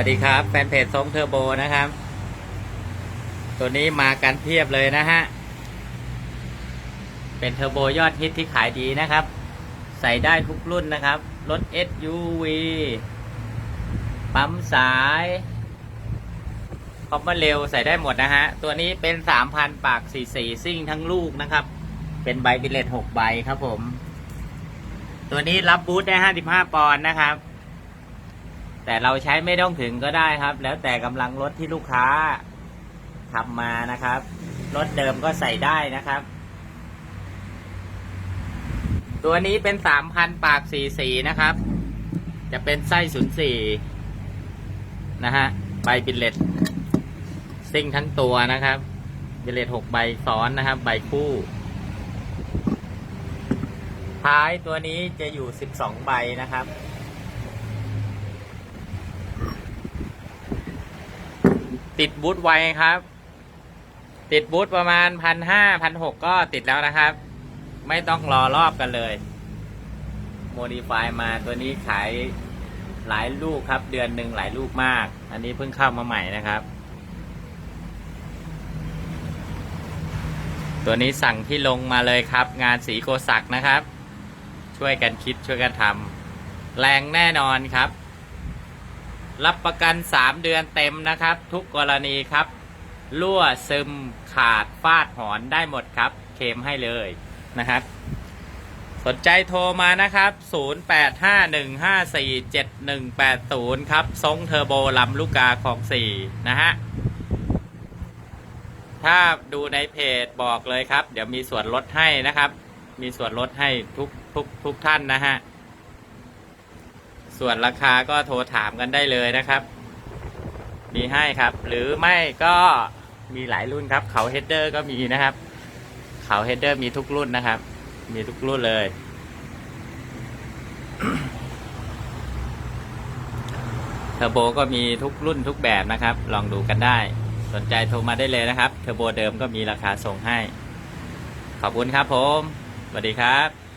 วัสดีครับ แฟนเพจทรงเทอร์โบนะครับ ตัวนี้มากันเพียบเลยนะฮะ เป็นเทอร์โบยอดฮิตที่ขายดีนะครับ ใส่ได้ทุกรุ่นนะครับ รถ SUV ปั๊มสายคอมเบอร์เร็วใส่ได้หมดนะฮะ ตัวนี้เป็น 3,000 ปาก44ซิ่งทั้งลูกนะครับ เป็นใบบิลเลต6ใบครับผม ตัวนี้รับบูทได้ 55 ปอนด์นะครับ แต่เราใช้ไม่ต้องถึงก็ได้ครับ แล้วแต่กำลังรถที่ลูกค้าทำมานะครับรถเดิมก็ใส่ได้นะครับ ตัวนี้เป็น3,000ปาก44นะครับ จะเป็นไส้04นย์สี่นะฮะใบบิลเลตซิ่งทั้งตัวนะครับบิลเลต6ใบซ้อนนะครับ ใบคู่ ท้ายตัวนี้จะอยู่12ใบนะครับ ติดบูทไวครับ ติดบูทประมาณพันห้าพันหกก็ติดแล้วนะครับ ไม่ต้องรอรอบกันเลยโมดิฟายมาตัวนี้ขายหลายลูกครับ เดือนหนึ่งหลายลูกมาก อันนี้เพิ่งเข้ามาใหม่นะครับ ตัวนี้สั่งที่ลงมาเลยครับ งานสีโกศักนะครับ ช่วยกันคิดช่วยกันทำแรงแน่นอนครับ รับประกัน 3 เดือนเต็มนะครับ ทุกกรณีครับ รั่วซึมขาดฟาดหอนได้หมดครับ เคมให้เลยนะครับ สนใจโทรมานะครับ 0851547180 ครับทรงเทอร์โบลำลูกกาของ 4 นะฮะ ถ้าดูในเพจบอกเลยครับ เดี๋ยวมีส่วนลดให้นะครับ มีส่วนลดให้ทุกทุกทุกท่านนะฮะ ส่วนราคาก็โทรถามกันได้เลยนะครับ มีให้ครับ หรือไม่ก็มีหลายรุ่นครับ เขาเฮดเดอร์ก็มีนะครับ เขาเฮดเดอร์มีทุกรุ่นนะครับ มีทุกรุ่นเลย เทอร์โบก็มีทุกรุ่นทุกแบบนะครับ ลองดูกันได้ สนใจโทรมาได้เลยนะครับ เทอร์โบเดิมก็มีราคาส่งให้ ขอบคุณครับผม สวัสดีครับ